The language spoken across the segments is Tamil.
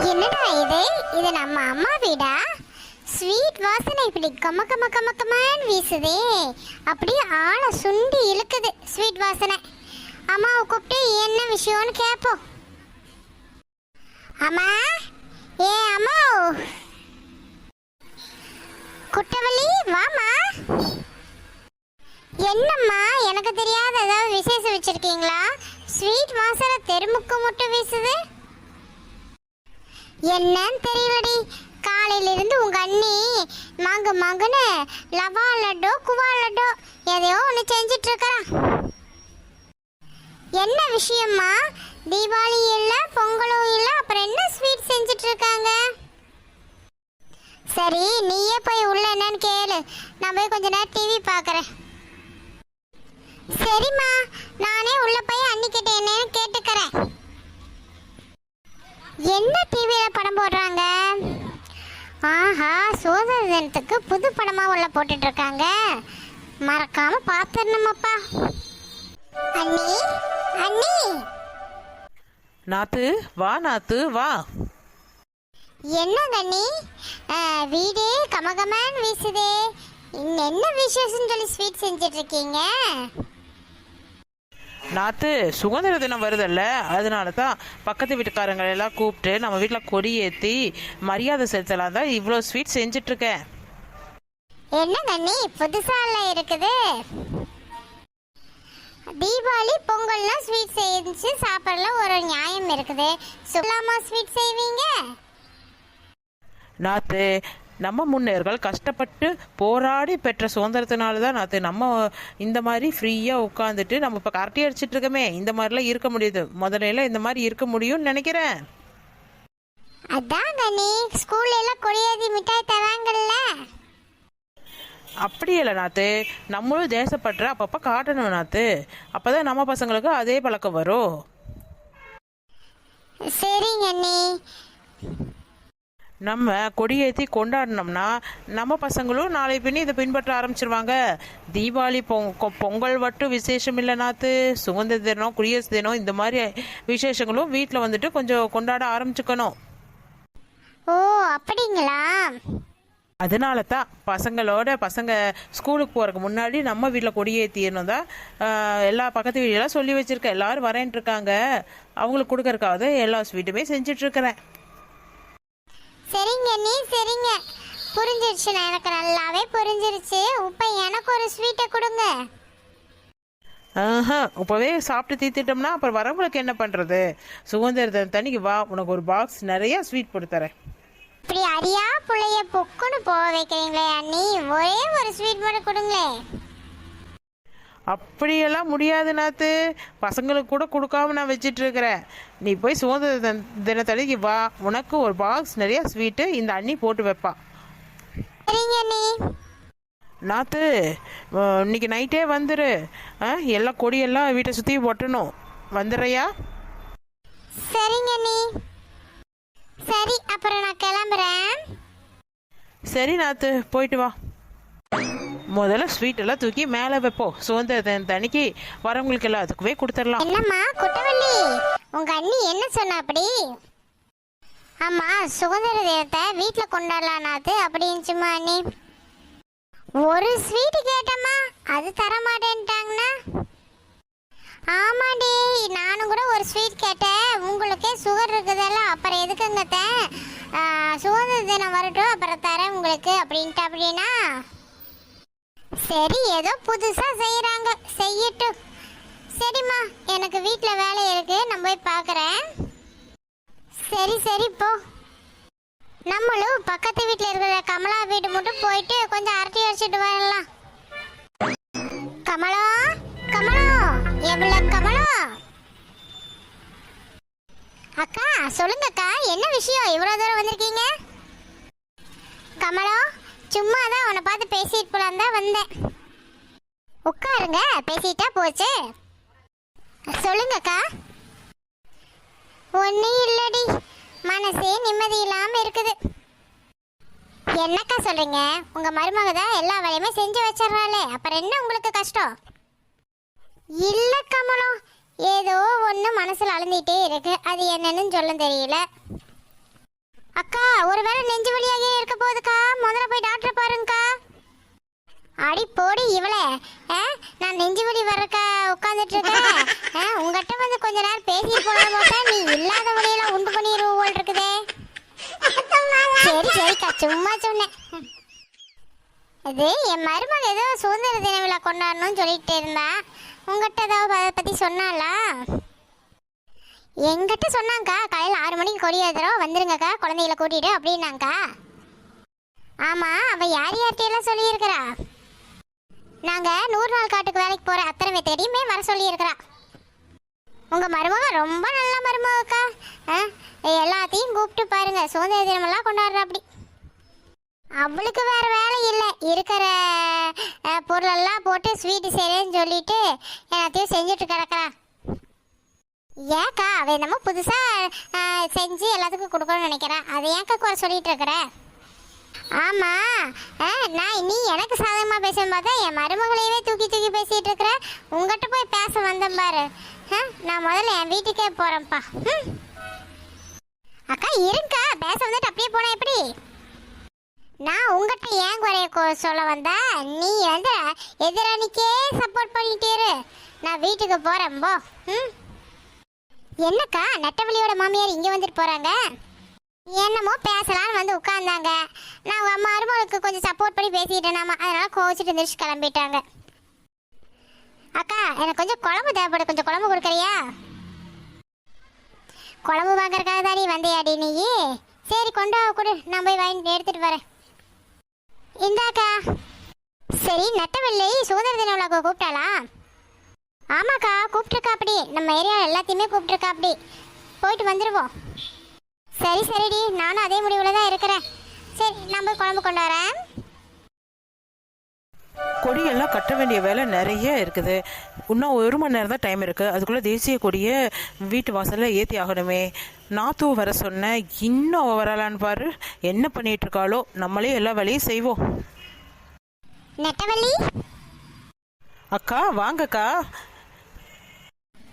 என்னடா இது? இது நம்ம அம்மா வீடா? ஸ்வீட் வாசனை இப்படி கம கம கம கமான்னு வீசுதே. அப்படியே ஆளை சுண்டி இழுக்குது ஸ்வீட் வாசனை. அம்மாவை கூப்பிட்டு என்ன விஷயம்னு கேட்போம். அம்மா ஏ அம்மா. குட்டவள்ளி வாமா என்னம்மா எனக்கு தெரியாத ஏதாவது விசேஷம் வச்சிருக்கீங்களா? ஸ்வீட் வாசனை தெருமுக்கு மட்டும் வீசுது. என்னன்னு தெரியலடி. காலையிலிருந்து உங்க அண்ணி மங்க மகனு லவா லட்டோ குவா லட்டோ எதையோ ஒன்று செஞ்சிட்டு இருக்கிறான் என்ன விஷயம்மா? தீபாவளி இல்லை பொங்கலும் இல்லை அப்புறம் என்ன ஸ்வீட் செஞ்சிட்டு இருக்காங்க சரி நீயே போய் உள்ள என்னன்னு கேளு. நான் போய் கொஞ்ச நேரம் டிவி பார்க்குறேன் சரிம்மா நானே உள்ள போய் அன்னிக்கிட்ட என்னன்னு கேட்டுக்கிறேன். என்ன டிவியில படம் போடுறாங்க? ஆஹா சுதந்திர தினத்துக்கு புது படமா உள்ள போட்டுட்டு இருக்காங்க மறக்காம பார்த்துடணுமாப்பா அண்ணி அண்ணி. நாத்து வா நாத்து வா. என்ன அஹ், வீடே கமகமான்னு வீசுதே. என்ன விசேஷம் சொல்லி ஸ்வீட் செஞ்சுட்டு இருக்கீங்க நாத்து சுதந்திர தினம் வருதல்ல. அதனால தான் பக்கத்து வீட்டுக்காரங்களை எல்லாம் கூப்பிட்டு நம்ம வீட்டில் கொடி ஏற்றி மரியாதை செலுத்தலாம் தான் இவ்வளோ ஸ்வீட் செஞ்சிட்ருக்கேன் என்ன கண்ணி? புதுசால இருக்குது. தீபாவளி பொங்கல்லாம் ஸ்வீட் செஞ்சு சாப்பிடல ஒரு நியாயம் இருக்குது. சொல்லாமா ஸ்வீட் செய்வீங்க? நாத்து நம்ம முன்னோர்கள் கஷ்டப்பட்டு போராடி பெற்ற சுதந்திரத்தினால தான் நாத்து நம்ம இந்த மாதிரி ஃப்ரீயாக உட்காந்துட்டு நம்ம இப்போ கரட்டி அடிச்சிட்டு இருக்கோமே இந்த மாதிரிலாம் இருக்க முடியுது. முதல்ல இந்த மாதிரி இருக்க முடியும்னு நினைக்கிறேன். அதான் கண்ணி ஸ்கூல்ல எல்லாம் மிட்டாய் தராங்கல்ல. அப்படி இல்லை நாத்து. நம்மளும் தேசப்பற்ற அப்பப்போ காட்டணும் நாத்து. அப்போ தான் நம்ம பசங்களுக்கு அதே பழக்கம் வரும். சரிங்க அண்ணி நம்ம கொடியேற்றி கொண்டாடினோம்னா நம்ம பசங்களும் நாளை பின்னி இதை பின்பற்ற ஆரம்பிச்சிருவாங்க. தீபாவளி பொங்க பொங்கல் மட்டும் விசேஷம் இல்லை நாத்து சுதந்திர தினம் குடியரசு தினம் இந்த மாதிரி விசேஷங்களும் வீட்டில் வந்துட்டு கொஞ்சம் கொண்டாட ஆரம்பிச்சுக்கணும். ஓ அப்படிங்களா? அதனால தான் பசங்களோட பசங்க ஸ்கூலுக்கு போகிறதுக்கு முன்னாடி நம்ம வீட்டில் கொடியேற்றிடணும் தான் எல்லா பக்கத்து வீடெல்லாம் சொல்லி வச்சுருக்கேன். எல்லாரும் வரேன்ட்டு இருக்காங்க. அவங்களுக்கு கொடுக்கறக்காக எல்லா ஸ்வீட்டுமே செஞ்சிட்ருக்கிறேன் சரிங்க அண்ணி சரிங்க. புரிஞ்சிருச்சு நான் எனக்கு நல்லாவே புரிஞ்சிருச்சு. இப்போ எனக்கு ஒரு ஸ்வீட்டை கொடுங்க. ஆஹா இப்போவே சாப்பிட்டு தீர்த்துட்டோம்னா அப்புறம் வரவங்களுக்கு என்ன பண்ணுறது சுதந்திர தினம் தண்ணிக்கு வா உனக்கு ஒரு பாக்ஸ் நிறைய ஸ்வீட் போட்டு தரேன். இப்படி அரியா புள்ளைய பொக்குன்னு போக வைக்கிறீங்களே அண்ணி ஒரே ஒரு ஸ்வீட் மட்டும் கொடுங்களேன். அப்படியெல்லாம் முடியாது நாத்து. பசங்களுக்கு கூட கொடுக்காம நான் வச்சிட்டு இருக்கிறேன் நீ போய் சுதந்திர தின- தினத்தன்னைக்கு வா. உனக்கு ஒரு பாக்ஸ் நிறைய ஸ்வீட்டு இந்த அண்ணி போட்டு வைப்பா. நாத்து இன்னைக்கு நைட்டே வந்துரு. ஆ, எல்லா கொடியெல்லாம் வீட்டை சுற்றி ஒட்டணும். வந்துடுறியா? சரிங்க அண்ணி. சரி அப்புறம் நான் கிளம்புறேன். சரி நாத்து போயிட்டு வா. முதல்ல ஸ்வீட் எல்லாம் தூக்கி மேலே வைப்போம். சுதந்திர தினத்து வரவங்களுக்கு வரவங்களுக்கு எல்லாத்துக்குமே கொடுத்துடலாம். என்னம்மா குட்டவள்ளி? உங்க அண்ணி என்ன சொன்ன அப்படி ஆமா சுதந்திர தினத்தை வீட்ல கொண்டாடலானாது அப்படின்னுச்சுமா அண்ணி. ஒரு ஸ்வீட் கேட்டம்மா அது தர மாட்டேன்ட்டாங்கண்ணா ஆமாடி நானும் கூட ஒரு ஸ்வீட் கேட்டேன். உங்களுக்கே சுகர் இருக்குதல்ல அப்புறம் எதுக்குங்க சுதந்திர தினம் வரட்டும் அப்புறம் தரேன் உங்களுக்கு அப்படின்ட்டு அப்படின்னா சரி ஏதோ புதுசா செய்யறாங்க செய்யட்டும் சரிம்மா எனக்கு வீட்டில் வேலை இருக்கு. நான் போய் பார்க்குறேன் சரி சரி போ. நம்மளும் பக்கத்து வீட்டில் இருக்கிற கமலா வீடு மட்டும் போயிட்டு கொஞ்சம் அரட்டி அடிச்சிட்டு வரலாம். கமலா கமலா எவ்வளோ கமலா? அக்கா சொல்லுங்கக்கா என்ன விஷயம்? இவ்வளோ தூரம் வந்திருக்கீங்க? கமலா சும்மா தான் உன்னை பார்த்து பேசிட்டு போலாம் தான் வந்தேன். உட்காருங்க பேசிட்டா போச்சு. சொல்லுங்கக்கா. ஒன்றும் இல்லடி மனசே நிம்மதி இல்லாம இருக்குது. என்னக்கா சொல்றீங்க? உங்க மருமக தான் எல்லா வேலையுமே செஞ்சு வச்சிடறாளே. அப்புறம் என்ன உங்களுக்கு கஷ்டம்? இல்ல கமலம் ஏதோ ஒன்று மனசில் அழுந்திட்டே இருக்கு. அது என்னன்னு சொல்ல தெரியல. அக்கா ஒருவேளை நெஞ்சு வலியாகவே இருக்க போகுதுக்கா. முதல்ல போய் டாக்டர் பாருங்கக்கா. அடி போடி இவளே. ஆ, நான் நெஞ்சு வலி வர்றக்க உட்காந்துட்டு இருக்கேன். ஆ, உங்ககிட்ட வந்து கொஞ்ச நேரம் பேசிட்டு போலாம் பார்த்தா நீ இல்லாத வழியெல்லாம் உண்டு பண்ணிடுவோம் போல் இருக்குதே. சரி சரிக்கா சும்மா சொன்னேன். இது என் மருமகள் ஏதோ சுதந்திர தின விழா கொண்டாடணும்னு சொல்லிட்டு இருந்தா. உங்ககிட்ட ஏதாவது அதை பற்றி சொன்னாலா எங்கிட்ட சொன்னாங்கக்கா காலையில் ஆறு மணிக்கு கொடி வந்துருங்கக்கா குழந்தைகளை கூட்டிட்டு அப்படின்னாங்கக்கா. ஆமா அவ யார் யார்கிட்டயெல்லாம் சொல்லியிருக்கிறா? நாங்க நூறு நாள் காட்டுக்கு வேலைக்கு போற அத்தனை தேடியுமே வர சொல்லியிருக்கிறா. உங்க மருமக ரொம்ப நல்ல மருமகக்கா. ஆ, எல்லாத்தையும் கூப்பிட்டு பாருங்க சுதந்திர தினமெல்லாம் கொண்டாடுறா அப்படி அவளுக்கு வேற வேலை இல்லை. இருக்கிற பொருளெல்லாம் போட்டு ஸ்வீட்டு செய்கிறேன்னு சொல்லிட்டு எல்லாத்தையும் செஞ்சுட்டு கிடக்குறா. ஏக்கா அவ என்னமோ புதுசா செஞ்சு எல்லாத்துக்கும் கொடுக்கணும்னு நினைக்கிறேன் அதை ஏக்கா குறை சொல்லிட்டு இருக்கிற? ஆமா நான் நீ எனக்கு சாதகமா பேசும் பார்த்தா என் மருமகளையவே தூக்கி தூக்கி பேசிட்டு இருக்கிற. உங்ககிட்ட போய் பேச வந்தேன் பாரு. நான் முதல்ல என் வீட்டுக்கே போறேன்ப்பா. ம். அக்கா இருங்கக்கா பேச வந்துட்டு அப்படியே போனா எப்படி? நான் உங்ககிட்ட ஏன் குறைய சொல்ல வந்தா நீ வந்து எதிரணிக்கே சப்போர்ட் பண்ணிட்டேரு நான் வீட்டுக்கு போறேன் போ. ம். என்னக்கா நட்டவழியோட மாமியார் இங்க வந்துட்டு போறாங்க? என்னமோ பேசலாம்னு வந்து உட்கார்ந்தாங்க. நான் உங்க அம்மா அருமகளுக்கு கொஞ்சம் சப்போர்ட் பண்ணி பேசிட்டேனாமா அதனால கோவிச்சிட்டு இருந்துச்சு கிளம்பிட்டாங்க. அக்கா எனக்கு கொஞ்சம் குழம்பு தேவைப்படும் கொஞ்சம் குழம்பு கொடுக்குறியா? குழம்பு வாங்குறதுக்காக தானே வந்தையாடி வந்தியாடி நீ சரி கொண்டு வா கொடு. நான் போய் வாங்கி எடுத்துட்டு வரேன். இந்தாக்கா. சரி நட்டவள்ளி சுதந்திர தின விழாக்கு கூப்பிட்டாளா? ஆமாக்கா கூப்பிட்டுருக்கா அப்படி. நம்ம ஏரியா எல்லாத்தையுமே கூப்பிட்டுருக்கா அப்படி. போயிட்டு வந்துடுவோம் சரி சரிடி. நானும் அதே முடிவில் தான் இருக்கிறேன். சரி நான் போய் குழம்பு கொண்டு வரேன். கொடியெல்லாம் கட்ட வேண்டிய வேலை நிறைய இருக்குது. இன்னும் ஒரு மணி நேரம் தான் டைம் இருக்குது அதுக்குள்ளே தேசிய கொடியை வீட்டு வாசலில் ஏற்றி ஆகணுமே. நாத்து வர சொன்ன இன்னும் அவ வரலான்னு பாரு. என்ன பண்ணிட்டு இருக்காளோ. நம்மளே எல்லா வேலையும் செய்வோம். நெட்டவள்ளி? அக்கா வாங்கக்கா.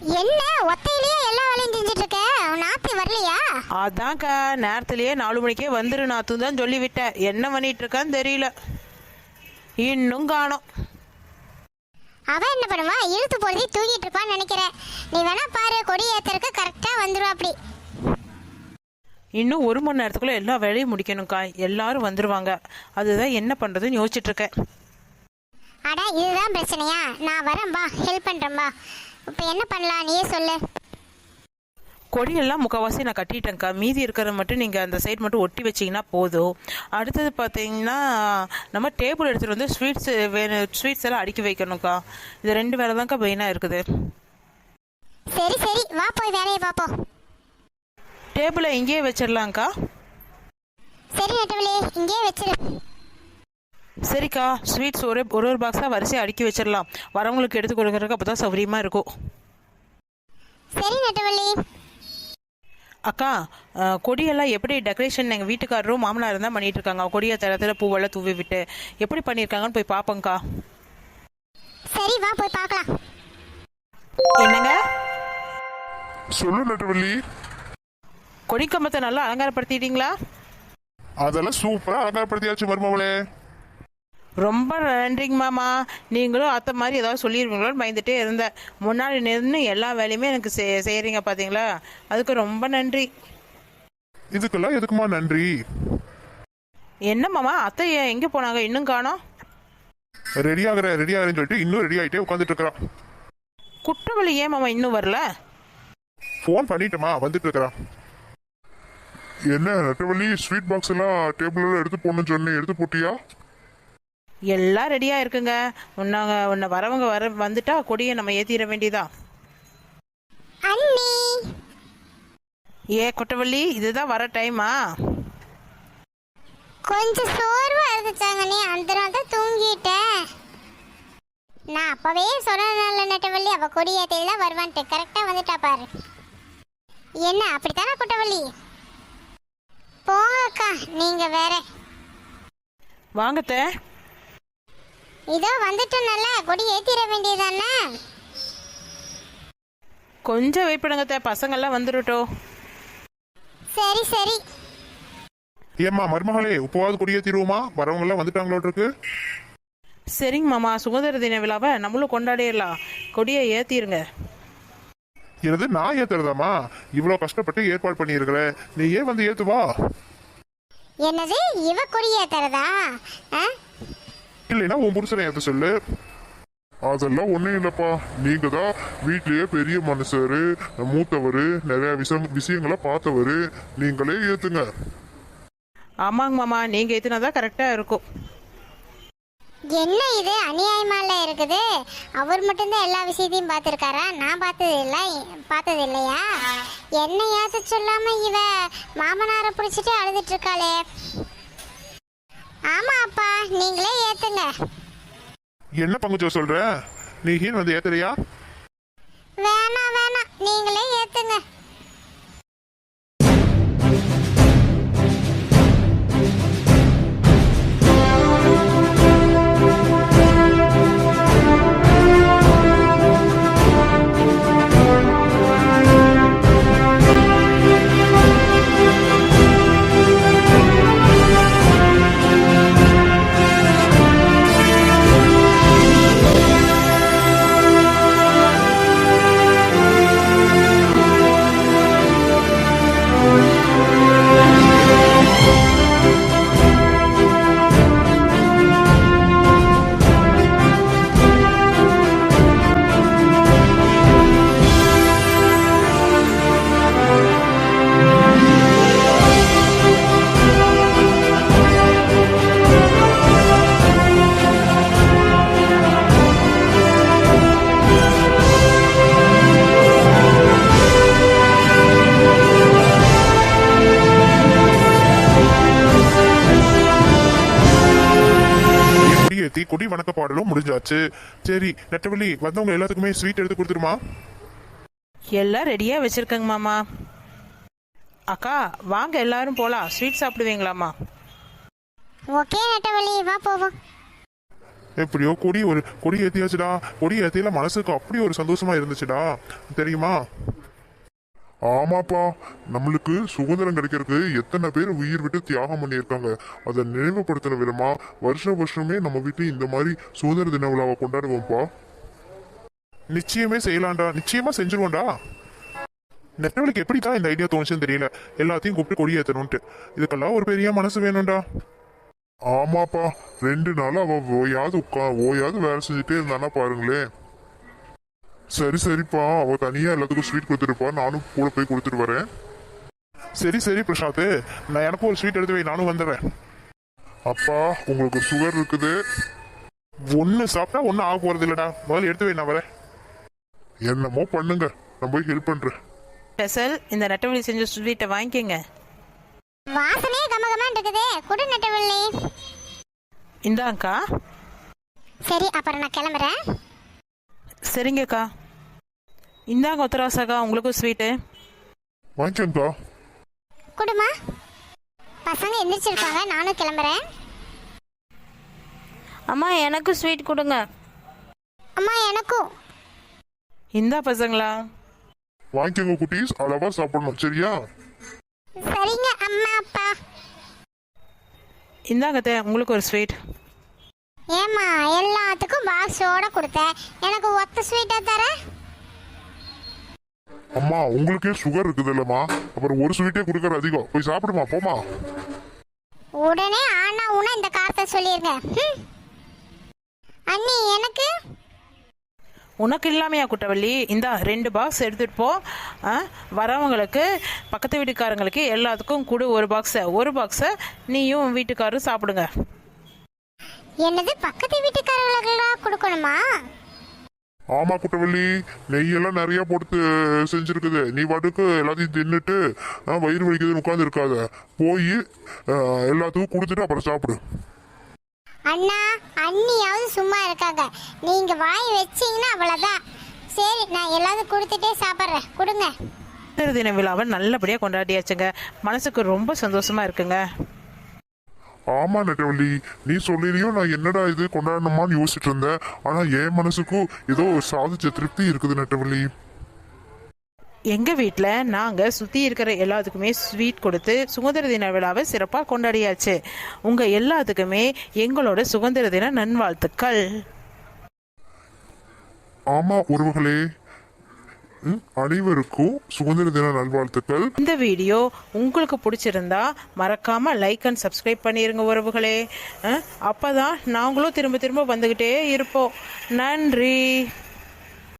என்ன ஒத்தையிலேயே எல்லா வேலையும் செஞ்சுட்டு இருக்க நாத்து வரலையா? அதான்க்கா நேரத்திலேயே நாலு மணிக்கே வந்துரு நாத்து தான் சொல்லிவிட்டேன். என்ன பண்ணிட்டு இருக்கான்னு தெரியல. இன்னும் காணோம். அவ என்ன பண்ணுவா? இழுத்து போடுறதை தூக்கிட்டு இருப்பான்னு நினைக்கிறேன் நீ வேணா பாரு கொடி ஏத்தறதுக்கு கரெக்டா வந்துருவா அப்படி இன்னும் ஒரு மணி நேரத்துக்குள்ள எல்லா வேலையும் முடிக்கணும்க்கா. எல்லாரும் வந்துருவாங்க. அதுதான் என்ன பண்றதுன்னு யோசிச்சுட்டு இருக்கேன் அட இதுதான் பிரச்சனையா? நான் வரேன் பா ஹெல்ப் பண்றேன் பா இப்போ என்ன பண்ணலாம்? நீயே சொல்லு. கொடியெல்லாம் முக்கால்வாசி நான் கட்டிட்டேன்க்கா. மீதி இருக்கிறத மட்டும் நீங்கள் அந்த சைடு மட்டும் ஒட்டி வச்சிங்கன்னா போதும். அடுத்தது பார்த்தீங்கன்னா நம்ம டேபிள் எடுத்துகிட்டு வந்து ஸ்வீட்ஸ் வேணும் ஸ்வீட்ஸ் எல்லாம் அடுக்கி வைக்கணும்க்கா. இது ரெண்டு வேலை தான்க்கா மெயினாக இருக்குது. சரி சரி. வா போய் வேலையை பார்ப்போம். டேபிளை இங்கேயே வச்சிடலாங்க்கா சரி நெட்டவழி இங்கேயே வச்சிரு. சரிக்கா ஸ்வீட்ஸ் ஒரே ஒரு ஒரு பாக்ஸாக வரிசையாக அடுக்கி வச்சிடலாம். வரவங்களுக்கு எடுத்து கொடுக்குறதுக்கு அப்போ தான் சௌகரியமாக இருக்கும். சரி நெட்டவள்ளி. அக்கா கொடியெல்லாம் எப்படி டெக்கரேஷன் எங்கள் வீட்டுக்காரரும் மாமனாரும் தான் பண்ணிட்டு இருக்காங்க கொடியை தரத்தில் பூவெல்லாம் தூவி விட்டு. எப்படி பண்ணியிருக்காங்கன்னு போய் பார்ப்போங்க்கா சரி வா போய் பார்க்கலாம் என்னங்க? சொல்லு நட்டவள்ளி. கொடிக்கம்பத்தை நல்லா அலங்காரப்படுத்திட்டீங்களா? அதெல்லாம் சூப்பரா அலங்காரப்படுத்தியாச்சு மருமவளே ரொம்ப நன்றிங்க மாமா. நீங்களும் அத்தை மாதிரி ஏதாவது சொல்லிடுவீங்களோன்னு பயந்துட்டே இருந்தேன். முன்னாடி நின்று எல்லா வேலையுமே எனக்கு செய் செய்கிறீங்க பார்த்தீங்களா அதுக்கு ரொம்ப நன்றி. இதுக்கெல்லாம் எதுக்குமா நன்றி? என்ன மாமா? அத்தை ஏன் எங்கே போனாங்க? இன்னும் காணோம்? ரெடி ஆகுற ரெடி ஆகுறேன்னு சொல்லிட்டு இன்னும் ரெடி ஆயிட்டே உட்காந்துட்டு இருக்கிறான் குற்றவாளி ஏன் மாமா இன்னும் வரல? ஃபோன் பண்ணிட்டேமா வந்துட்டு இருக்கிறான் என்ன நட்டவள்ளி ஸ்வீட் பாக்ஸ் எல்லாம் டேபிள்ல எடுத்து போடணும்னு சொன்னேன். எடுத்து போட்டியா? எல்லாம் ரெடியாக இருக்குங்க. உன்னாங்க உன்னை வரவங்க வர வந்துட்டா கொடியை நம்ம ஏற்றிட வேண்டியதா? அண்ணி. ஏ குற்றவள்ளி இதுதான் வர டைமா கொஞ்சம் சோர்வா இருந்துச்சாங்க நீ அந்த தான் தூங்கிட்டேன். நான் அப்பவே சொன்னனால நெட்டவள்ளி அவ கொடியேத்தையில தான் வருவான்ட்டு. கரெக்டா வந்துட்டா பாரு. என்ன அப்படித்தானே குட்டவள்ளி? போங்கக்கா நீங்க வேற. வாங்கத்தே இதோ வந்துட்டனால கொடி ஏத்திட வேண்டியதானே? கொஞ்சம் வெயிட் பண்ணுங்க அத்தை. பசங்கெல்லாம் வந்துடட்டும். சரி சரி. ஏம்மா மருமகளே உப்பவாது கொடியே தீருவோமா வரவங்க எல்லாம் வந்துட்டாங்களோட்டு இருக்கு சரிங்க மாமா. சுதந்திர தின விழாவை நம்மளும் கொண்டாடிடலாம். கொடியை ஏற்றிருங்க எனது நான் ஏத்துறதாம்மா? இவ்வளோ கஷ்டப்பட்டு ஏற்பாடு பண்ணியிருக்கிற. நீ ஏன் வந்து ஏத்துவா? என்னது இவ கொடியேத்துறதா ஆ? இல்லைன்னா உன் புருஷனை ஏத்த சொல்லு. அதெல்லாம் ஒன்றும் இல்லைப்பா. நீங்க தான் வீட்லயே பெரிய மனுஷரு மூத்தவர் நிறைய விஷயம் விஷயங்களை பார்த்தவர். நீங்களே ஏத்துங்க. ஆமாங்க மாமா நீங்கள் ஏற்றினா தான் கரெக்டாக இருக்கும். என்ன இது? அநியாயமால இருக்குது. அவர் மட்டும்தான் எல்லா விஷயத்தையும் பார்த்துருக்காரா? நான் பார்த்தது இல்லை பார்த்தது இல்லையா என்ன ஏச சொல்லாம இவ மாமனாரை பிடிச்சிட்டு அழுதுட்டு இருக்காளே. ஆமா அப்பா நீங்களே ஏத்துங்க. என்ன பங்குச்சோ சொல்ற? நீ ஹீன் வந்து ஏத்துறியா வேணாம் வேணாம் நீங்களே ஏத்துங்க. கொடி ஏத்தி கொடி வணக்க பாடலும் முடிஞ்சாச்சு. சரி நெட்டவள்ளி வந்தவங்க எல்லாத்துக்குமே ஸ்வீட் எடுத்து கொடுத்துருமா எல்லாம் ரெடியாக வச்சுருக்கேங்க மாமா. அக்கா வாங்க எல்லாரும் போகலாம் ஸ்வீட் சாப்பிடுவீங்களாம்மா? ஓகே நட்டவள்ளி வா போவோம். எப்படியோ கொடி ஒரு கொடி ஏத்தியாச்சுடா. கொடி ஏத்தியில மனசுக்கு அப்படி ஒரு சந்தோஷமா இருந்துச்சுடா. தெரியுமா? ஆமாப்பா. நம்மளுக்கு சுதந்திரம் கிடைக்கிறதுக்கு எத்தனை பேர் உயிர் விட்டு தியாகம் பண்ணியிருக்காங்க. அதை நினைவுபடுத்தின விதமா வருஷம் வருஷமே நம்ம வீட்டு இந்த மாதிரி சுதந்திர தின விழாவை கொண்டாடுவோம்ப்பா. நிச்சயமே செய்யலாம்டா. நிச்சயமா செஞ்சிருவோம்டா. நெட்டவளுக்கு எப்படி தான் இந்த ஐடியா தோணுச்சுன்னு தெரியல. எல்லாத்தையும் கூப்பிட்டு கொடி ஏத்தணும்ட்டு இதுக்கெல்லாம் ஒரு பெரிய மனசு வேணும்டா. ஆமாப்பா. ரெண்டு நாள் அவள் ஓயாது உட்கா ஓயாது வேலை செஞ்சுட்டே இருந்தானா பாருங்களேன். சரி சரிப்பா. அவ தனியா எல்லாத்துக்கும் ஸ்வீட் கொடுத்துருப்பா. நானும் கூட போய் கொடுத்துட்டு வரேன். சரி சரி பிரசாத். நான் எனக்கும் ஒரு ஸ்வீட் எடுத்து வை. நானும் வந்துடுறேன். அப்பா உங்களுக்கு சுகர் இருக்குது. ஒன்று சாப்பிட்டா ஒன்றும் ஆக போறது இல்லடா. முதல்ல எடுத்து வை நான் வரேன். என்னமோ பண்ணுங்க. நான் போய் ஹெல்ப் பண்றேன். ஸ்பெஷல் இந்த நெட்டவழி செஞ்ச ஸ்வீட்டை வாங்கிக்கோங்க. வாசனையே கமகமான் இருக்குதே. குடு நட்டவள்ளி. இந்தாங்க்கா சரி அப்புறம் நான் கிளம்புறேன். சரிங்கக்கா. இந்தாங்க உத்தரவாசக்கா உங்களுக்கும் ஸ்வீட்டு வாங்கிக்கோங்கக்கா குடுமா பசங்க எந்திரிச்சிருக்காங்க நானும் கிளம்புறேன். அம்மா எனக்கு ஸ்வீட் கொடுங்க. அம்மா எனக்கும். இந்தா பசங்களா. வாங்கிக்கோங்க குட்டீஸ். அளவா சாப்பிடணும் சரியா? சரிங்க அம்மா அப்பா. இந்தாங்க தே உங்களுக்கு ஒரு ஸ்வீட் ஏம்மா எல்லாத்துக்கும் பாக்ஸோட கொடுத்தேன். எனக்கு ஒத்த ஸ்வீட்டா தர அம்மா உங்களுக்கே சுகர் இருக்குது இல்லம்மா அப்புறம் ஒரு ஸ்வீட்டே கொடுக்கற அதிகம். போய் சாப்பிடுமா போமா உடனே ஆனா உன இந்த காரத்தை சொல்லிருங்க. ஹம். அண்ணி எனக்கு? உனக்கு இல்லாமையா குட்டவள்ளி? இந்தா ரெண்டு பாக்ஸ் எடுத்துகிட்டு போ. ஆ, வரவங்களுக்கு பக்கத்து வீட்டுக்காரங்களுக்கு எல்லாத்துக்கும் கொடு ஒரு பாக்ஸை ஒரு பாக்ஸை நீயும் வீட்டுக்காரரும் சாப்பிடுங்க. என்னது பக்கத்து வீட்டுக்காரர்களுக்கெல்லாம் கொடுக்கணுமா? ஆமா குட்டவள்ளி நெய்யெல்லாம் நிறைய போட்டு செஞ்சிருக்குது. நீ பாட்டுக்கு எல்லாத்தையும் தின்னுட்டு வயிறு வலிக்குதுன்னு உட்காந்து இருக்காத போய் எல்லாத்துக்கும் கொடுத்துட்டு அப்புறம் சாப்பிடு. அண்ணா அண்ணியாவது சும்மா இருக்காங்க. நீங்க வாய் வச்சீங்கன்னா அவ்வளவுதான். சரி நான் எல்லாத்தையும் கொடுத்துட்டே சாப்பிட்றேன். கொடுங்க. தின விழாவை நல்லபடியாக கொண்டாடியாச்சுங்க. மனசுக்கு ரொம்ப சந்தோஷமா இருக்குங்க. ஆமா நெட்டவள்ளி நீ சொல்லிலையும் நான் என்னடா இது கொண்டாடணுமான்னு யோசிச்சுட்டு இருந்தேன். ஆனா என் மனசுக்கும் ஏதோ சாதிச்ச திருப்தி இருக்குது நெட்டவள்ளி. எங்கள் வீட்டில் நாங்கள் சுற்றி இருக்கிற எல்லாத்துக்குமே ஸ்வீட் கொடுத்து சுதந்திர தின விழாவை சிறப்பாக கொண்டாடியாச்சு. உங்கள் எல்லாத்துக்குமே எங்களோட சுதந்திர தின நன்வாழ்த்துக்கள். ஆமா உறவுகளே. அனைவருக்கும் சுதந்திர தின நல்வாழ்த்துக்கள். இந்த வீடியோ உங்களுக்கு பிடிச்சிருந்தா மறக்காம லைக் அண்ட் சப்ஸ்கிரைப் பண்ணிருங்க உறவுகளே. அப்பதான் நாங்களும் திரும்ப திரும்ப வந்துகிட்டே இருப்போம். நன்றி.